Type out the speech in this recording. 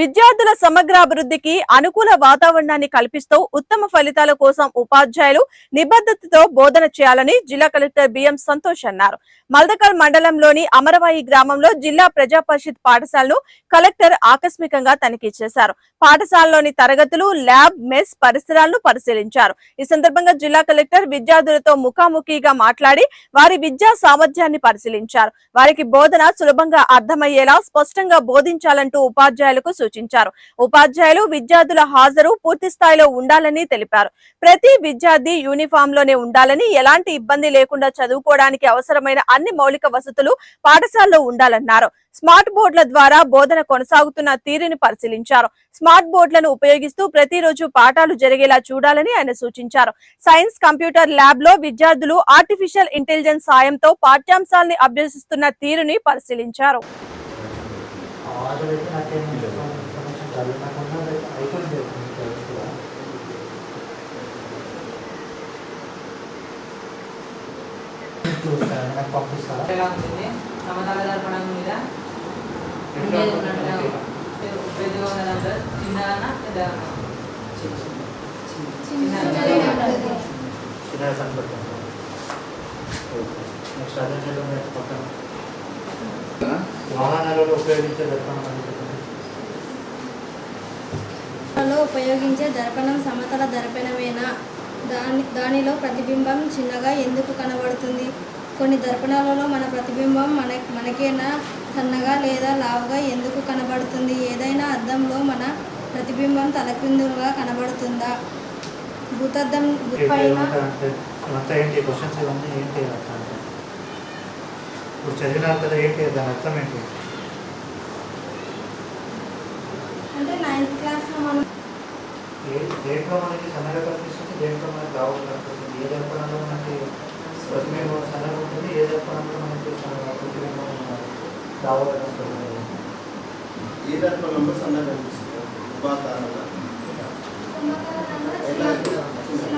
విద్యార్థుల సమగ్ర అభివృద్ధికి అనుకూల వాతావరణాన్ని కల్పిస్తూ ఉత్తమ ఫలితాల కోసం ఉపాధ్యాయులు నిబద్ధతతో బోధన చేయాలని జిల్లా కలెక్టర్ బిఎం సంతోష్ అన్నారు. మల్దకల్ మండలంలోని అమరవాయి గ్రామంలో జిల్లా ప్రజా పరిషత్ పాఠశాలను కలెక్టర్ ఆకస్మికంగా తనిఖీ చేశారు. పాఠశాలలోని తరగతులు ల్యాబ్ మెస్ పరిసరాలను పరిశీలించారు. ఈ సందర్భంగా జిల్లా కలెక్టర్ విద్యార్థులతో ముఖాముఖిగా మాట్లాడి వారి విద్యా సామర్థ్యాన్ని పరిశీలించారు. వారికి బోధన సులభంగా అర్థమయ్యేలా స్పష్టంగా బోధించాలంటూ ఉపాధ్యాయులకు సూచించారు. ఉపాధ్యాయులు విద్యార్థుల హాజరు పూర్తి స్థాయిలో ఉండాలని తెలిపారు. ప్రతి విద్యార్థి యూనిఫామ్లోనే ఉండాలని ఎలాంటి ఇబ్బంది లేకుండా చదువుకోవడానికి అవసరమైన అన్ని మౌలిక వసతులు పాఠశాలలో ఉండాలన్నారు. స్మార్ట్ బోర్డుల ద్వారా బోధన కొనసాగుతున్న తీరుని పరిశీలించారు. స్మార్ట్ బోర్డులను ఉపయోగిస్తూ ప్రతిరోజు పాఠాలు జరిగేలా చూడాలని ఆయన సూచించారు. సైన్స్ కంప్యూటర్ ల్యాబ్లో విద్యార్థులు ఆర్టిఫిషియల్ ఇంటెలిజెన్స్ సాయంతో పాఠ్యాంశాలని అభ్యసిస్తున్న తీరుని పరిశీలించారు. ఆర్డర్ అయితే నాకేం ఇన్ఫర్మేషన్ చదువుకోకుండా అయిపోయింది కూడా చూస్తాను నాకు పంపిస్తారా ఎలా ఉంటుంది? సమతల దర్పణం మీద? ఉండేది ఉన్నట్టుగా పెద్దగా చిన్నదన్నా పెద్దదన్నా నెక్స్ట్ అదే పక్కన వాహనాలలో ఉపయోగించే దర్పణం ఉపయోగించే దర్పణం సమతల దర్పణమేనా? దాని దానిలో ప్రతిబింబం చిన్నగా ఎందుకు కనబడుతుంది? కొన్ని దర్పణాలలో మన ప్రతిబింబం మన మనకేనా? సన్నగా లేదా లావుగా ఎందుకు కనబడుతుంది? ఏదైనా అద్దంలో మన ప్రతిబింబం తలక్రిందులుగా కనబడుతుందా? భూతద్దం పైన ఏంటి క్వశ్చన్స్ ఇవన్నీ ఏంటి అర్థం ఇప్పుడు చదివినారు కదా ఏంటి? దాని అర్థం ఏంటి? దేంట్లో మనకి సన్నగా కనిపిస్తుంది దేంట్లో మనకి లావుగా కనిపిస్తుంది ఏ దర్పణంలో మనకి ప్రతిబింబం సన్నగా ఉంటుంది ఏ దర్పణంలో మనకి సన్న- ప్రతిబింబం లావుగా కనిపిస్తుంది ఈ దర్పణంలో సన్నగా కనిపిస్తుంది ఉపాకారంగా కుంభకరణంలో చిన్న